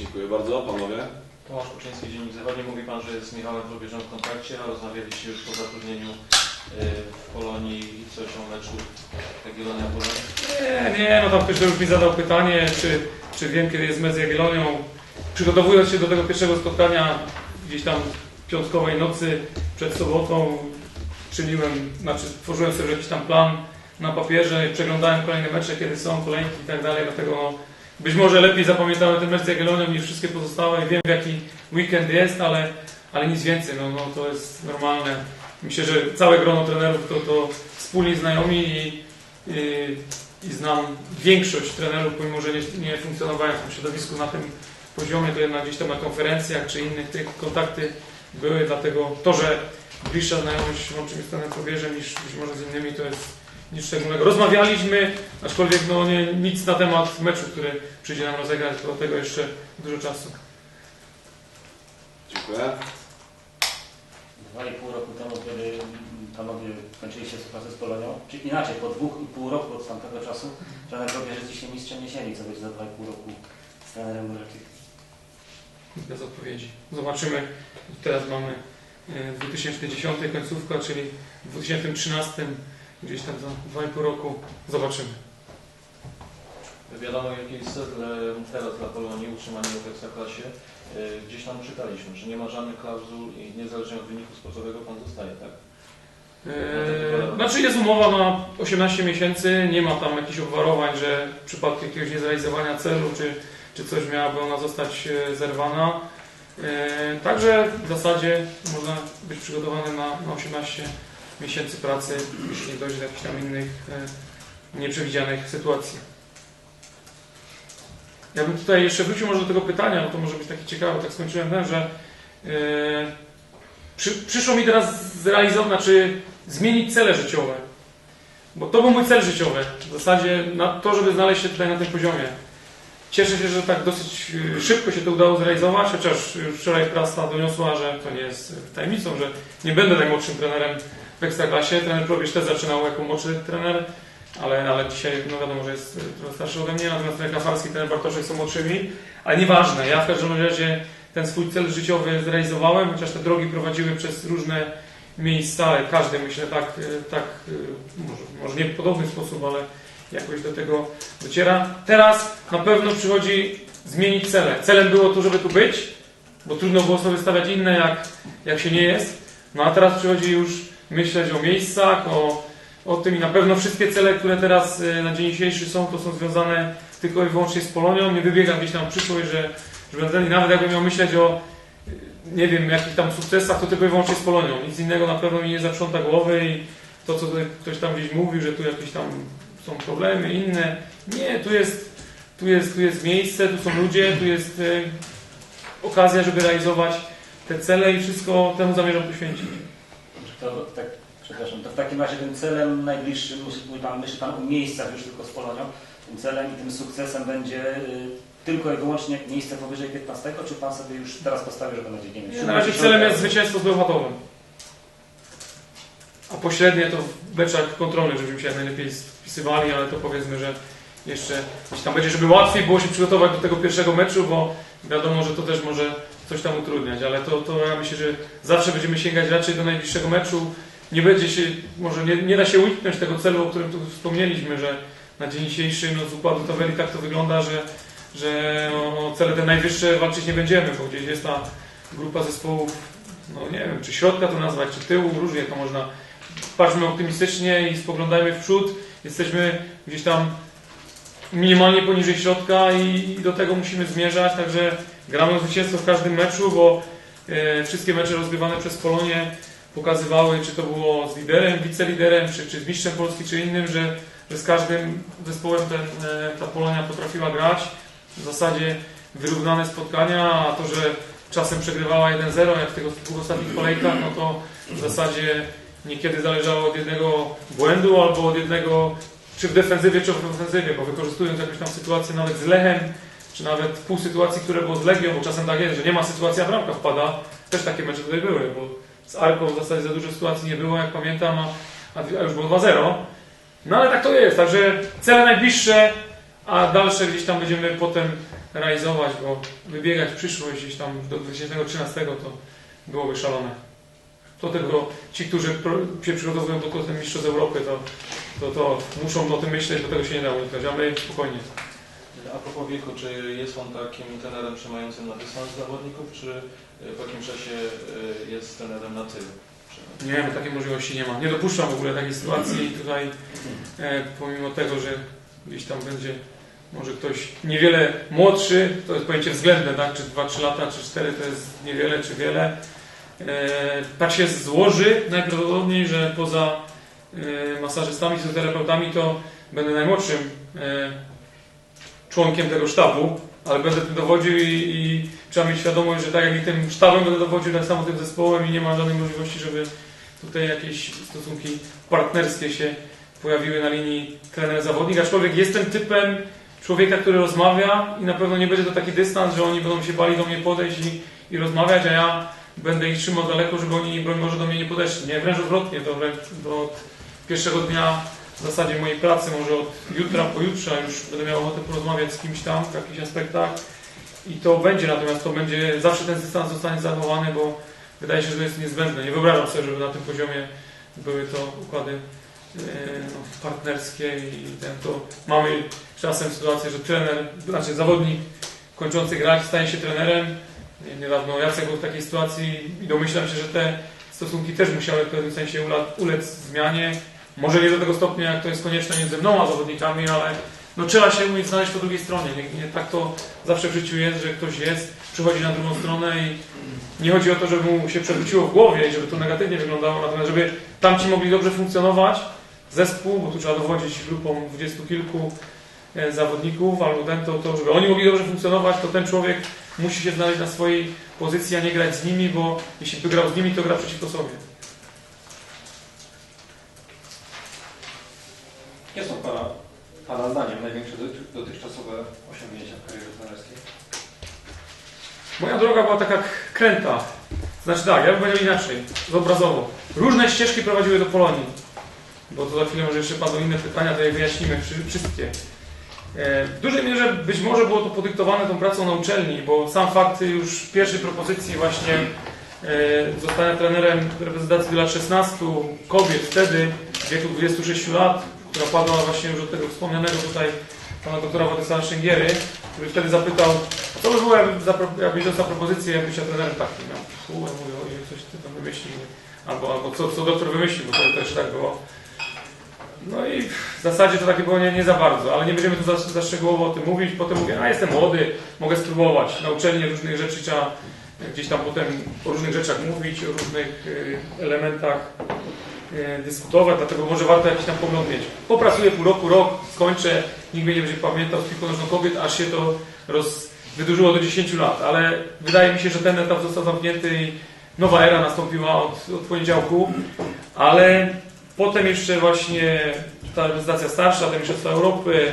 Dziękuję bardzo, panowie. Tomasz Kuczyński, Dziennik Zachodni. Mówi Pan, że jest z Michałem w kontakcie, a rozmawialiście już po zatrudnieniu y, w Polonii i coś o meczu Jagiellonia Polonia. Nie, nie, no tam ktoś już mi zadał pytanie, czy, czy wiem, kiedy jest mecz z Jagiellonią. Przygotowując się do tego pierwszego spotkania gdzieś tam piątkowej nocy przed sobotą, czyniłem, znaczy tworzyłem sobie jakiś tam plan na papierze i przeglądałem kolejne mecze, kiedy są kolejki i tak dalej, dlatego no, być może lepiej zapamiętałem ten mecz z Jagiellonią niż wszystkie pozostałe. Wiem, w jaki weekend jest, ale, ale nic więcej, no, no to jest normalne. Myślę, że całe grono trenerów to, to wspólni znajomi i, i, i znam większość trenerów, pomimo że nie, nie funkcjonowałem w tym środowisku na tym poziomie, to jednak gdzieś tam na konferencjach czy innych tych kontakty były, dlatego to, że bliższa znajomość łączy z trenerem niż być może z innymi, to jest nic szczególnego. Rozmawialiśmy, aczkolwiek no, nie, nic na temat meczu, który przyjdzie nam rozegrać, do tego jeszcze dużo czasu. Dziękuję. Dwa i pół roku temu, kiedy panowie kończyliście współpracę z Polonią, czy inaczej, po dwóch i pół roku od tamtego czasu, trener Probierzycy się mistrzem jesieni, co będzie za dwa i pół roku z trenerem. Bez odpowiedzi. Zobaczymy. Teraz mamy e, 2010 końcówka, czyli w 2013 gdzieś tam za 2,5 roku zobaczymy. Wiadomo, jaki jest cel e, teraz dla Polonii, utrzymanie w Ekstraklasie. Y, Gdzieś tam czytaliśmy, że nie ma żadnych klauzul i niezależnie od wyniku sportowego Pan zostaje, tak? Eee, Znaczy jest umowa na 18 miesięcy, nie ma tam jakichś obwarowań, że w przypadku jakiegoś niezrealizowania celu czy, czy coś miałaby ona zostać e, zerwana. Eee, Także w zasadzie można być przygotowany na, na 18 miesięcy pracy, jeśli dojdzie do jakichś tam innych e, nieprzewidzianych sytuacji. Ja bym tutaj jeszcze wrócił może do tego pytania, bo to może być takie ciekawe, tak skończyłem ten, że e, przy, przyszło mi teraz zrealizować, znaczy zmienić cele życiowe. Bo to był mój cel życiowy. W zasadzie na to, żeby znaleźć się tutaj na tym poziomie. Cieszę się, że tak dosyć y, szybko się to udało zrealizować, chociaż już wczoraj prasa doniosła, że to nie jest tajemnicą, że nie będę najmłodszym trenerem w Ekstraklasie. Trener Probierz też zaczynał jako młodszy trener, ale, ale dzisiaj no wiadomo, że jest trochę starszy ode mnie, natomiast trener Kafarski i trener Bartoszek są młodszymi. Ale nieważne, ja w każdym razie ten swój cel życiowy zrealizowałem, chociaż te drogi prowadziły przez różne miejsca, ale każdy myślę tak, y, tak y, może, może nie w podobny sposób, ale jakoś do tego dociera. Teraz na pewno przychodzi zmienić cele. Celem było to, żeby tu być, bo trudno było sobie stawiać inne, jak, jak się nie jest. No a teraz przychodzi już myśleć o miejscach, o, o tym i na pewno wszystkie cele, które teraz y, na dzień dzisiejszy są, to są związane tylko i wyłącznie z Polonią. Nie wybiegam gdzieś tam przyszłość, że, że będę, nawet jakbym miał myśleć o y, nie wiem, jakich tam sukcesach, to tylko i wyłącznie z Polonią. Nic innego na pewno mi nie zaprząta głowy i to, co ktoś tam gdzieś mówił, że tu jakieś tam są problemy inne. Nie, tu jest, tu jest, tu jest miejsce, tu są ludzie, tu jest y, okazja, żeby realizować te cele i wszystko temu zamierzam poświęcić. To, tak, przepraszam, to w takim razie tym celem najbliższym, myśli pan, myśli pan o miejscach już tylko z Polonią, tym celem i tym sukcesem będzie y, tylko i wyłącznie miejsce powyżej 15, czy pan sobie już teraz postawił, że to będzie, nie wiem, na razie celem jest zwycięstwo z Bełchatowem. A pośrednie to w meczach kontrolnych, żebyśmy się jak najlepiej spisywali, ale to powiedzmy, że jeszcze gdzieś tam będzie, żeby łatwiej było się przygotować do tego pierwszego meczu, bo wiadomo, że to też może coś tam utrudniać, ale to, to ja myślę, że zawsze będziemy sięgać raczej do najbliższego meczu. Nie będzie się, może nie, nie da się uniknąć tego celu, o którym tu wspomnieliśmy, że na dzień dzisiejszy no, z układu tabeli tak to wygląda, że, że o cele te najwyższe walczyć nie będziemy, bo gdzieś jest ta grupa zespołów, no nie wiem, czy środka to nazwać, czy tyłu, różnie to można. Patrzmy optymistycznie i spoglądajmy w przód. Jesteśmy gdzieś tam minimalnie poniżej środka i do tego musimy zmierzać, także gramy o zwycięstwo w każdym meczu, bo e, wszystkie mecze rozgrywane przez Polonię pokazywały, czy to było z liderem, wiceliderem, czy, czy z mistrzem Polski, czy innym, że, że z każdym zespołem ten, e, ta Polonia potrafiła grać. W zasadzie wyrównane spotkania, a to, że czasem przegrywała 1-0, jak w tych ostatnich kolejkach, no to w zasadzie niekiedy zależało od jednego błędu albo od jednego, czy w defensywie, czy w ofensywie, bo wykorzystując jakąś tam sytuację nawet z Lechem, czy nawet pół sytuacji, które było z Legią, bo czasem tak jest, że nie ma sytuacji, a bramka wpada. Też takie mecze tutaj były, bo z Arką w zasadzie za dużo sytuacji nie było, jak pamiętam, a, a już było 2-0. No ale tak to jest, także cele najbliższe, a dalsze gdzieś tam będziemy potem realizować, bo wybiegać w przyszłość gdzieś tam do 2013 to byłoby szalone. To tylko ci, którzy się przygotowują do mistrzostw Europy, to, to, to muszą o tym myśleć, bo tego się nie da uniknąć, a my spokojnie. A propos wieku, czy jest Pan takim trenerem trzymającym na dystans zawodników, czy y, po jakimś czasie y, jest trenerem na tył? Nie, my takiej możliwości nie ma. Nie dopuszczam w ogóle takiej sytuacji i tutaj e, pomimo tego, że gdzieś tam będzie może ktoś niewiele młodszy, to jest pojęcie względne, tak? Czy 2-3 lata, czy 4 to jest niewiele, czy wiele. E, tak się złoży najprawdopodobniej, że poza e, masażystami, fizjoterapeutami to będę najmłodszym e, członkiem tego sztabu, ale będę tym dowodził i, i trzeba mieć świadomość, że tak jak i tym sztabem będę dowodził, tak samo tym zespołem i nie ma żadnej możliwości, żeby tutaj jakieś stosunki partnerskie się pojawiły na linii trener-zawodnik, aczkolwiek jestem typem człowieka, który rozmawia i na pewno nie będzie to taki dystans, że oni będą się bali do mnie podejść i, i rozmawiać, a ja będę ich trzymał daleko, żeby oni, broń Boże, do mnie nie podeszli. Nie, wręcz odwrotnie, to do pierwszego dnia w zasadzie mojej pracy, może od jutra, pojutrze już będę miał ochotę porozmawiać z kimś tam w jakichś aspektach i to będzie, natomiast to będzie, zawsze ten dystans zostanie zachowany, bo wydaje się, że to jest niezbędne. Nie wyobrażam sobie, żeby na tym poziomie były to układy e, no, partnerskie i ten, to mamy czasem sytuację, że trener, znaczy zawodnik kończący grać staje się trenerem. Niedawno Jacek był w takiej sytuacji i domyślam się, że te stosunki też musiały w pewnym sensie ulec zmianie. Może nie do tego stopnia, jak to jest konieczne między mną a zawodnikami, ale no, trzeba się umieć znaleźć po drugiej stronie. Nie, nie, tak to zawsze w życiu jest, że ktoś jest, przychodzi na drugą stronę i nie chodzi o to, żeby mu się przewróciło w głowie i żeby to negatywnie wyglądało, natomiast żeby tamci mogli dobrze funkcjonować, zespół, bo tu trzeba dowodzić grupą dwudziestu kilku e, zawodników, albo ten, to, to żeby oni mogli dobrze funkcjonować, to ten człowiek musi się znaleźć na swojej pozycji, a nie grać z nimi, bo jeśli by grał z nimi, to gra przeciwko sobie. Jakie są Pana, Pana zdaniem największe doty- dotychczasowe osiągnięcia w karierze trenerskiej? Moja droga była taka kręta. Znaczy tak, ja bym powiedział inaczej, zobrazowo. Różne ścieżki prowadziły do Polonii. Bo to za chwilę może jeszcze padną inne pytania, to je wyjaśnimy wszy- wszystkie. E, W dużej mierze być może było to podyktowane tą pracą na uczelni, bo sam fakt już pierwszej propozycji właśnie e, zostania trenerem reprezentacji do lat 16 kobiet wtedy, w wieku 26 lat, która padła właśnie już od tego wspomnianego tutaj pana doktora Władysława Szęgiery, który wtedy zapytał, co by było, jakby jakbyś dostał propozycję, ja trenerem takim. Ja mówię, ojej, coś ty tam wymyślił. Albo, albo co, co doktor wymyślił, bo to też tak było. No i w zasadzie to takie było nie, nie za bardzo, ale nie będziemy tu za, za szczegółowo o tym mówić. Potem mówię, a jestem młody, mogę spróbować. Na uczelni różnych rzeczy trzeba gdzieś tam potem o różnych rzeczach mówić, o różnych y, elementach dyskutować, dlatego może warto jakiś tam pogląd mieć. Popracuję pół roku, rok, skończę, nikt mnie nie będzie pamiętał z piłką kobiet, aż się to roz, wydłużyło do 10 lat, ale wydaje mi się, że ten etap został zamknięty i nowa era nastąpiła od, od poniedziałku, ale potem jeszcze właśnie ta reprezentacja starsza, te Mistrzostwa Europy,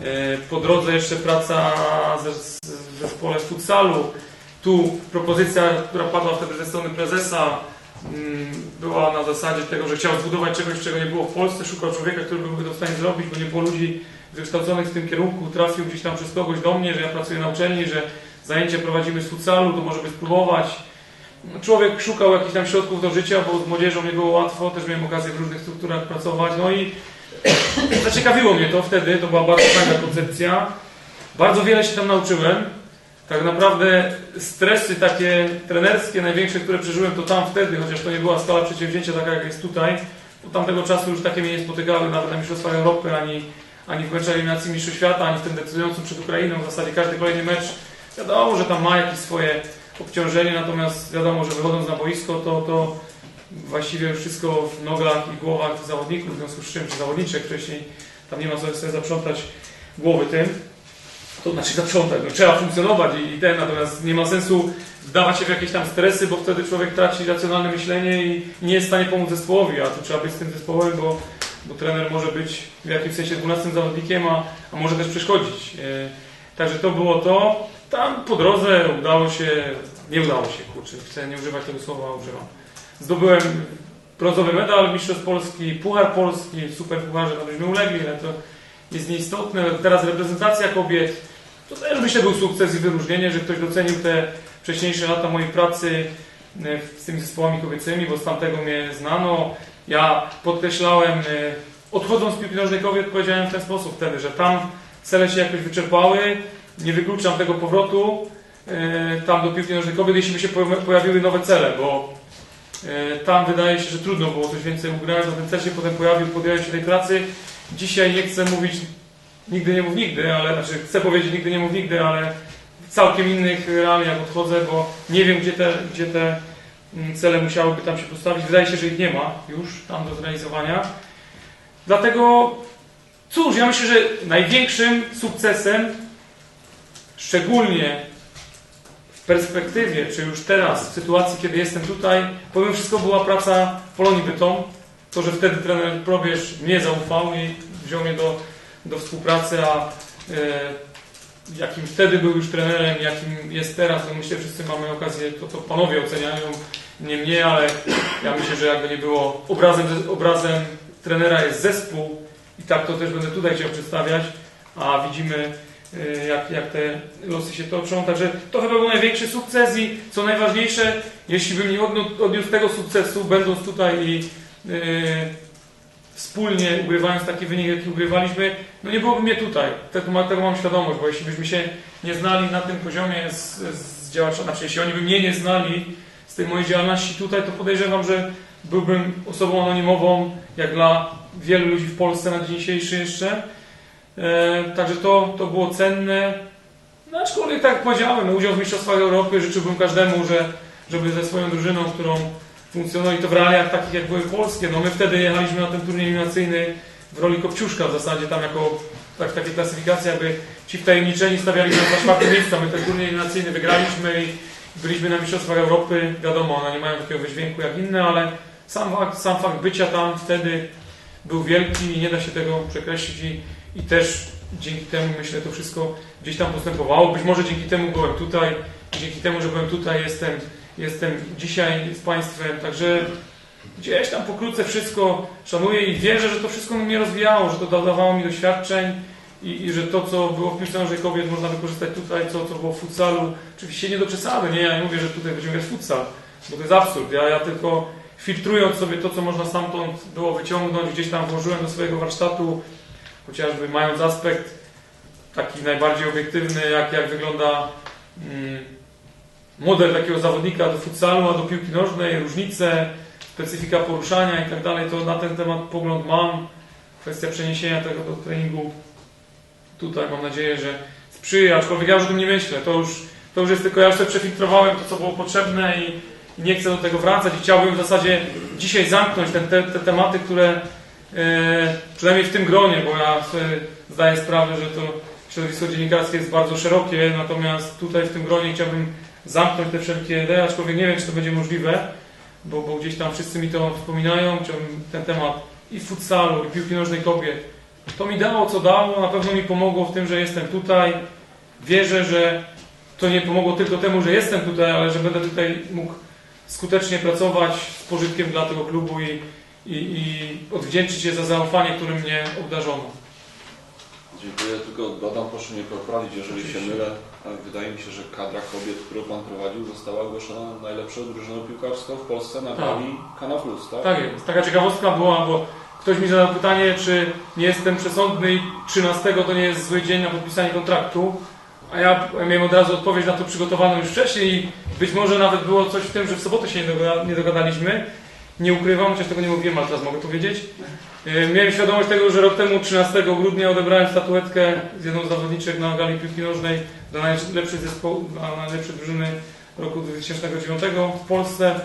e, po drodze jeszcze praca ze, w zespole futsalu, tu propozycja, która padła wtedy ze strony prezesa, była na zasadzie tego, że chciał zbudować czegoś, czego nie było w Polsce, szukał człowieka, który byłby to w stanie zrobić, bo nie było ludzi wykształconych w tym kierunku, trafił gdzieś tam przez kogoś do mnie, że ja pracuję na uczelni, że zajęcia prowadzimy z futsalu, to może by spróbować. No, Człowiek szukał jakichś tam środków do życia, bo z młodzieżą nie było łatwo, też miałem okazję w różnych strukturach pracować, no i zaciekawiło mnie to wtedy, to była bardzo fajna koncepcja. Bardzo wiele się tam nauczyłem. Tak naprawdę stresy takie trenerskie, największe, które przeżyłem, to tam wtedy, chociaż to nie była skala przedsięwzięcia taka jak jest tutaj. Od tamtego czasu już takie mnie nie spotykały nawet na Mistrzostwach Europy, ani, ani w meczu eliminacji Mistrzostw Świata, ani w tym decydującym przed Ukrainą. W zasadzie każdy kolejny mecz, wiadomo, że tam ma jakieś swoje obciążenie, natomiast wiadomo, że wychodząc na boisko, to, to właściwie już wszystko w nogach i głowach zawodników, w związku z czym, czy zawodniczek wcześniej, tam nie ma co sobie zaprzątać głowy tym. To znaczy zaprzątać, no, trzeba funkcjonować i, i ten, natomiast nie ma sensu wdawać się w jakieś tam stresy, bo wtedy człowiek traci racjonalne myślenie i, nie jest w stanie pomóc zespołowi, a tu trzeba być z tym zespołem, bo, bo trener może być w jakimś sensie 12 zawodnikiem, a, a może też przeszkodzić. E, Także to było to. Tam po drodze udało się, nie udało się, kurczę, chcę nie używać tego słowa, używam. Zdobyłem brązowy medal, mistrzostw Polski, puchar Polski, super pucharze, tam byśmy ulegli, ale to jest nieistotne. Teraz reprezentacja kobiet, To też myślę był sukces i wyróżnienie, że ktoś docenił te wcześniejsze lata mojej pracy e, z tymi zespołami kobiecymi, bo z tamtego mnie znano. Ja podkreślałem, e, odchodząc z piłki nożnej kobiet, powiedziałem w ten sposób wtedy, że tam cele się jakoś wyczerpały, nie wykluczam tego powrotu e, tam do piłki nożnej kobiet, jeśli by się pojawi- pojawiły nowe cele, bo tam wydaje się, że trudno było coś więcej ugrać, a ten cel się potem pojawił, podjąłem się tej pracy. Dzisiaj nie chcę mówić nigdy nie mów nigdy, ale znaczy chcę powiedzieć nigdy nie mów nigdy, ale w całkiem innych realiach odchodzę, bo nie wiem, gdzie te, gdzie te mm, cele musiałyby tam się postawić. Wydaje się, że ich nie ma już tam do zrealizowania. Dlatego, cóż, ja myślę, że największym sukcesem, szczególnie w perspektywie, czy już teraz, w sytuacji, kiedy jestem tutaj, powiem wszystko, była praca w Polonii Bytom. To, że wtedy trener Probierz mnie zaufał i wziął mnie do, do współpracy, a e, jakim wtedy był już trenerem, jakim jest teraz, no myślę, wszyscy mamy okazję, to, to panowie oceniają, nie mnie, ale ja myślę, że jakby nie było, obrazem, obrazem trenera jest zespół i tak to też będę tutaj chciał przedstawiać, a widzimy e, jak, jak te losy się toczą, także to chyba był największy sukces i co najważniejsze, jeśli bym nie odniósł, odniósł tego sukcesu, będąc tutaj i e, wspólnie ugrywając taki wynik, jaki ugrywaliśmy, no nie byłoby mnie tutaj. Tego, tego mam świadomość, bo jeśli byśmy się nie znali na tym poziomie z, z działaczami, znaczy jeśli oni by mnie nie znali z tej mojej działalności tutaj, to podejrzewam, że byłbym osobą anonimową, jak dla wielu ludzi w Polsce na dzień dzisiejszy jeszcze. E, także to, to było cenne. No aczkolwiek tak jak powiedziałem, udział w Mistrzostwach Europy życzyłbym każdemu, że, żeby ze swoją drużyną, którą funkcjonuje to w realiach takich jak były polskie. No my wtedy jechaliśmy na ten turniej eliminacyjny w roli kopciuszka w zasadzie tam jako tak, takie klasyfikacje, jakby ci wtajemniczeni stawiali nas na czwarte miejsca. My ten turniej eliminacyjny wygraliśmy i byliśmy na Mistrzostwach Europy. Wiadomo, one nie mają takiego wydźwięku jak inne, ale sam fakt, sam fakt bycia tam wtedy był wielki i nie da się tego przekreślić i, i też dzięki temu myślę to wszystko gdzieś tam postępowało. Być może dzięki temu byłem tutaj, dzięki temu, że byłem tutaj jestem jestem dzisiaj z Państwem, także gdzieś tam pokrótce wszystko szanuję i wierzę, że to wszystko mnie rozwijało, że to dodawało mi doświadczeń i, i że to, co było w piłce nożnej kobiet można wykorzystać tutaj, co, co było w futsalu, oczywiście nie do przesady, nie, ja nie mówię, że tutaj będziemy grać futsal, bo to jest absurd, ja, ja tylko filtrując sobie to, co można stamtąd było wyciągnąć, gdzieś tam włożyłem do swojego warsztatu, chociażby mając aspekt taki najbardziej obiektywny, jak, jak wygląda mm, model takiego zawodnika do futsalu, a do piłki nożnej, różnice, specyfika poruszania i tak dalej, to na ten temat pogląd mam. Kwestia przeniesienia tego do treningu tutaj mam nadzieję, że sprzyja, aczkolwiek ja już o tym nie myślę. To już, to już jest tylko, ja już sobie przefiltrowałem to, co było potrzebne i, i nie chcę do tego wracać i chciałbym w zasadzie dzisiaj zamknąć te, te tematy, które e, przynajmniej w tym gronie, bo ja sobie zdaję sprawę, że to środowisko dziennikarskie jest bardzo szerokie, natomiast tutaj w tym gronie chciałbym zamknąć te wszelkie idee, aczkolwiek nie wiem, czy to będzie możliwe, bo, bo gdzieś tam wszyscy mi to wspominają, ten temat i futsalu, i piłki nożnej kobiet. To mi dało, co dało, na pewno mi pomogło w tym, że jestem tutaj. Wierzę, że to nie pomogło tylko temu, że jestem tutaj, ale że będę tutaj mógł skutecznie pracować z pożytkiem dla tego klubu i, i, i odwdzięczyć się za zaufanie, którym mnie obdarzono. Dziękuję, tylko dodam, proszę mnie poprawić, jeżeli się mylę, wydaje mi się, że kadra kobiet, którą Pan prowadził, została ogłoszona najlepszą drużyną piłkarską w Polsce na Tak. gali Kana Plus, tak? Tak jest. Taka ciekawostka była, bo ktoś mi zadał pytanie, czy nie jestem przesądny i 13 to nie jest zły dzień na podpisanie kontraktu. A ja miałem od razu odpowiedź na to przygotowaną już wcześniej i być może nawet było coś w tym, że w sobotę się nie dogadaliśmy. Nie ukrywam, chociaż tego nie mówiłem, ale teraz mogę powiedzieć. Yy, Miałem świadomość tego, że rok temu, 13 grudnia, odebrałem statuetkę z jedną z zawodniczek na gali piłki nożnej dla najlepszej zespołu, najlepszej drużyny roku 2009 w Polsce.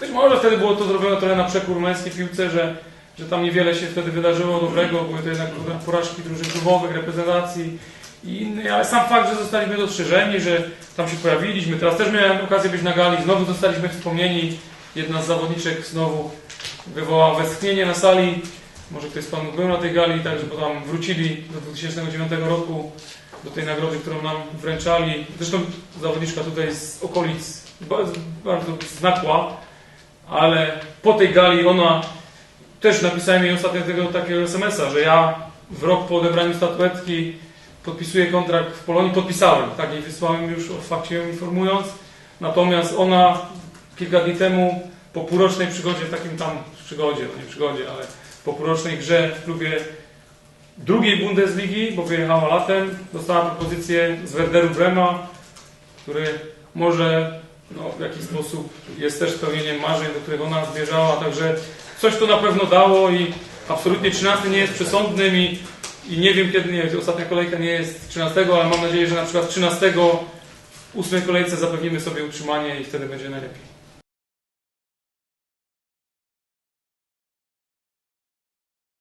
Być może wtedy było to zrobione trochę na przekór męskiej piłce, że, że tam niewiele się wtedy wydarzyło dobrego, były to jednak porażki drużyn klubowych, reprezentacji i innych, ale sam fakt, że zostaliśmy dostrzeżeni, że tam się pojawiliśmy. Teraz też miałem okazję być na gali, znowu zostaliśmy wspomnieni. Jedna z zawodniczek znowu wywołała westchnienie na sali. Może ktoś z Panów był na tej gali, także bo tam wrócili do 2009 roku do tej nagrody, którą nam wręczali. Zresztą zawodniczka tutaj z okolic ba- bardzo znakła, ale po tej gali ona też napisałem jej ostatnio tego takiego SMS-a, że ja w rok po odebraniu statuetki podpisuje kontrakt w Polonii. Podpisałem, tak, jej wysłałem już o fakcie ją informując. Natomiast ona kilka dni temu po półrocznej przygodzie, w takim tam przygodzie, no nie przygodzie, ale po półrocznej grze w klubie drugiej Bundesligi, bo wyjechała latem, dostała propozycję z Werderu Brema, który może no, w jakiś sposób jest też spełnieniem marzeń, do którego ona zmierzała, także coś to na pewno dało i absolutnie 13 nie jest przesądnym i, i nie wiem kiedy, nie wiem, ostatnia kolejka nie jest 13, ale mam nadzieję, że na przykład 13 w ósmej kolejce zapewnimy sobie utrzymanie i wtedy będzie najlepiej.